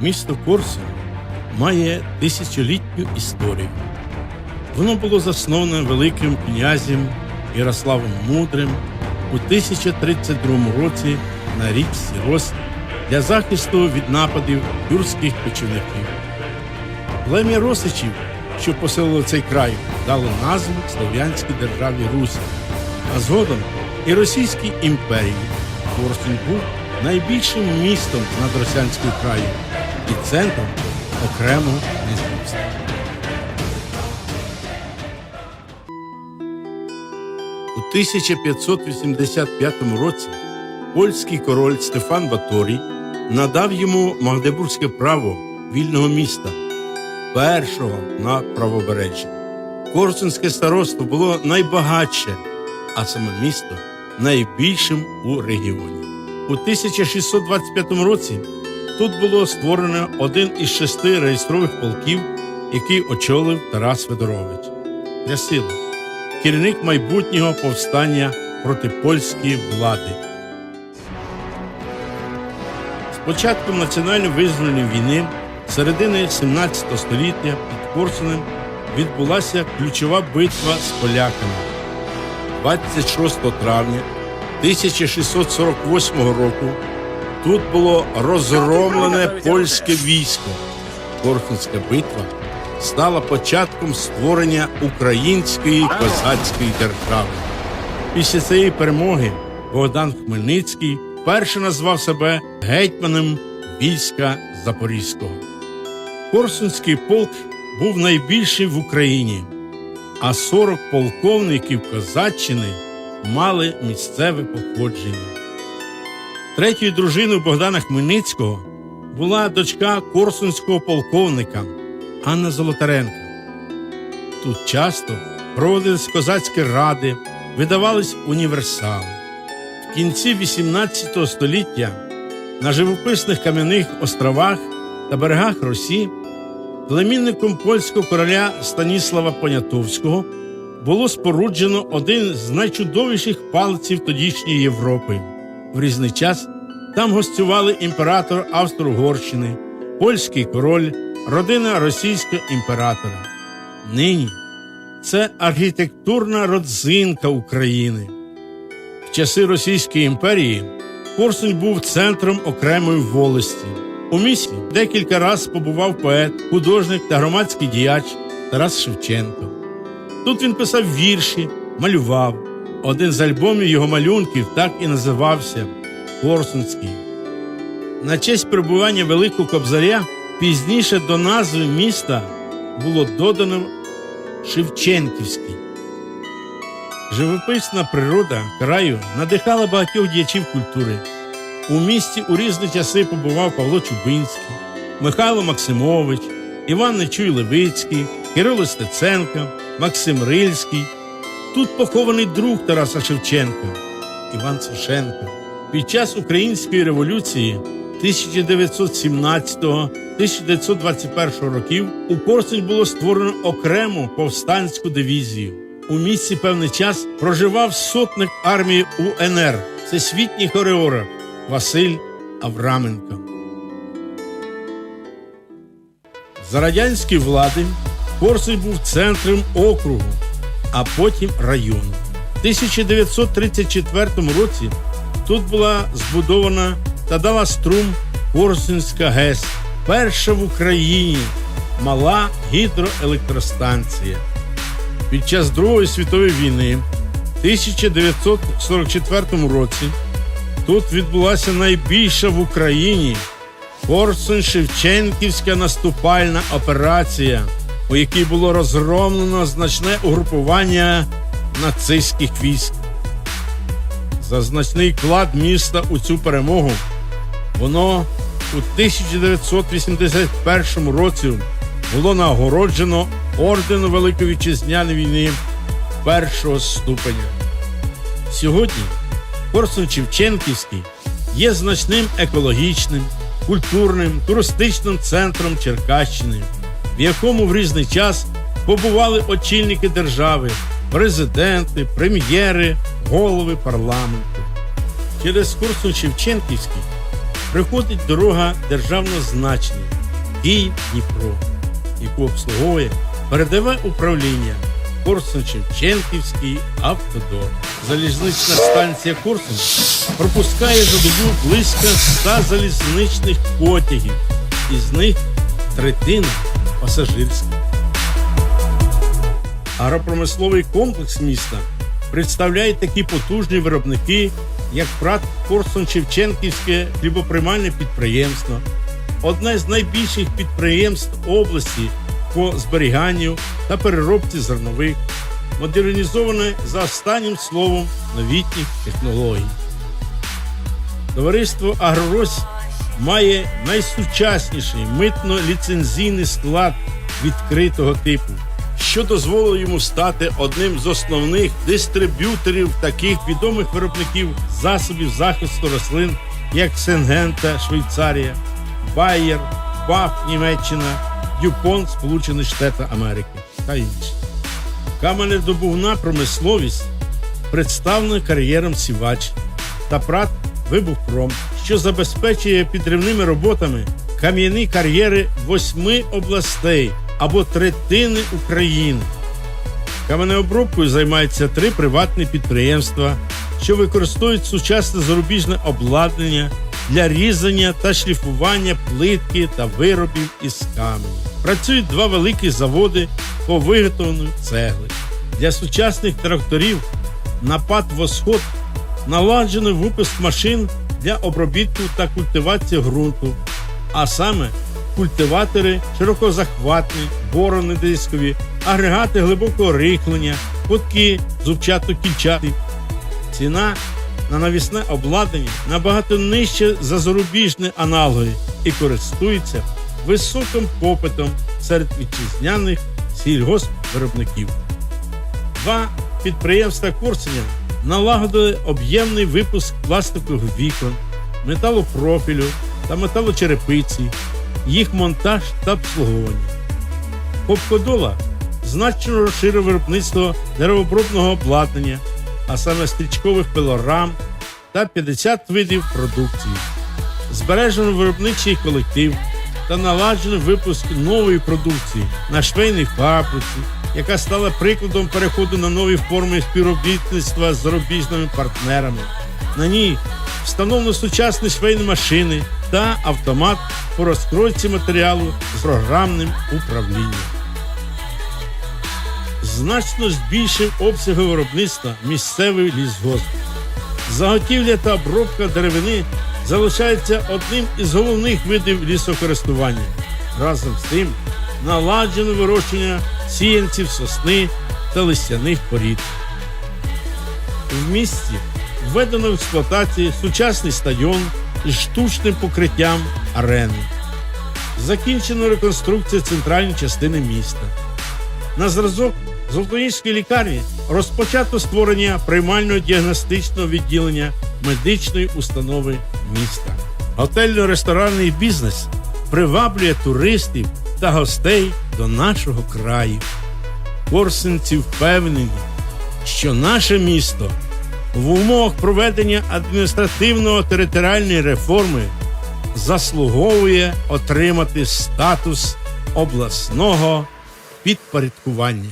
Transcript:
Місто Корсун має тисячолітню історію. Воно було засноване Великим князем Ярославом Мудрим у 1032 році на річці Рос для захисту від нападів юрських кочівників. Плем'я Росичів, що поселило цей край, дало назву Слов'янській державі Русь, а згодом і Російській імперії. Корсунь був найбільшим містом надросянського краю і центром окремого князівства. У 1585 році польський король Стефан Баторій надав йому магдебурзьке право вільного міста, першого на правобережжі. Корсунське староство було найбагатше, а саме місто найбільшим у регіоні. У 1625 році тут було створено один із шести реєстрових полків, який очолив Тарас Федорович. Ясило керівник майбутнього повстання проти польської влади. З початком національно-визвольної війни середини 17 століття під Корсунем відбулася ключова битва з поляками. 26 травня 1648 року тут було розгромлене польське військо. Корсунська битва стала початком створення української козацької держави. Після цієї перемоги Богдан Хмельницький перше назвав себе гетьманом війська Запорізького. Корсунський полк був найбільший в Україні, а 40 полковників Козаччини мали місцеве походження. Третьою дружиною Богдана Хмельницького була дочка корсунського полковника Анна Золотаренка. Тут часто проводились козацькі ради, видавались універсали. В кінці XVIII століття на живописних кам'яних островах та берегах Росі племінником польського короля Станіслава Понятовського було споруджено один з найчудовіших палаців тодішньої Європи. В різний час там гостювали імператор Австро-Угорщини, польський король, родина російського імператора. Нині це архітектурна родзинка України. В часи Російської імперії Корсунь був центром окремої волості. У місті декілька разів побував поет, художник та громадський діяч Тарас Шевченко. Тут він писав вірші, малював. Один з альбомів його малюнків так і називався Корсунський. На честь перебування Великого Кобзаря пізніше до назви міста було додано Шевченківський. Живописна природа краю надихала багатьох діячів культури. У місті у різні часи побував Павло Чубинський, Михайло Максимович, Іван Нечуй Левицький, Кирило Стеценко, Максим Рильський. Тут похований друг Тараса Шевченка, Іван Сушенко. Під час Української революції 1917-1921 років у Корсунь було створено окрему повстанську дивізію. У місті певний час проживав сотник армії УНР, всесвітній хореограф Василь Авраменко. За радянської влади Корсунь був центром округу, а потім району. В 1934 році тут була збудована та дала струм Корсунська ГЕС, перша в Україні мала гідроелектростанція. Під час Другої світової війни в 1944 році тут відбулася найбільша в Україні Корсунь-Шевченківська наступальна операція, у якій було розгромлено значне угрупування нацистських військ. За значний вклад міста у цю перемогу воно у 1981 році було нагороджено орденом Великої Вітчизняної війни першого ступеня. Сьогодні Корсун Шевченківський є значним екологічним, культурним, туристичним центром Черкащини, в якому в різний час побували очільники держави, президенти, прем'єри, голови парламенту. Через Корсун Шевченківський приходить дорога державного значення Київ-Дніпро, яку обслуговує передове управління Корсун-Шевченківський автодор. Залізнична станція Корсун пропускає за добу близько 100 залізничних потягів, із них третина пасажирських. Агропромисловий комплекс міста представляє такі потужні виробники, як ПРАТ Корсун-Шевченківське хлібоприймальне підприємство, одне з найбільших підприємств області по зберіганню та переробці зернових, модернізоване за останнім словом новітніх технологій. Товариство Агрорось має найсучасніший митно-ліцензійний склад відкритого типу, що дозволило йому стати одним з основних дистриб'юторів таких відомих виробників засобів захисту рослин, як Сенгента, Швейцарія, Байер, Баф, Німеччина, Дюпон, Сполучені Штати Америки та інші. Каменедобувна промисловість представлена кар'єром Сівач та прат Вибухпром, що забезпечує підривними роботами кам'яні кар'єри восьми областей або третини України. Каменеобробкою займаються три приватні підприємства, що використовують сучасне зарубіжне обладнання для різання та шліфування плитки та виробів із каменю. Працюють два великі заводи по виготовленню цегли. Для сучасних тракторів напад восход наладжений випуск машин для обробітку та культивації ґрунту, а саме культиватори широкозахватні, борони дискові, агрегати глибокого рихлення, потки зубчато-кільчаті. Ціна на навісне обладнання набагато нижче за зарубіжні аналоги і користується високим попитом серед вітчизняних сільгоспвиробників. Два підприємства Корсуня налагодили об'ємний випуск пластикових вікон, металопрофілю та металочерепиці, їх монтаж та обслуговування. Попкодола значно розширив виробництво деревообробного обладнання, а саме стрічкових пилорам та 50 видів продукції. Збережено виробничий колектив та наладжений випуск нової продукції на швейній фабриці, яка стала прикладом переходу на нові форми співробітництва з зарубіжними партнерами. На ній встановлено сучасні швейні машини та автомат по розкройці матеріалу з програмним управлінням. Значно збільшив обсяги виробництва місцевий лісгосп. Заготівля та обробка деревини залишається одним із головних видів лісокористування. Разом з тим наладжено вирощення сіянців, сосни та листяних порід. В місті введено в експлуатацію сучасний стадіон із штучним покриттям арени. Закінчено реконструкція центральної частини міста. На зразок Золотоніської лікарні розпочато створення приймального діагностичного відділення медичної установи міста. Готельно-ресторанний бізнес приваблює туристів та гостей до нашого краю. Корсенці впевнені, що наше місто в умовах проведення адміністративно-територіальної реформи заслуговує отримати статус обласного підпорядкування.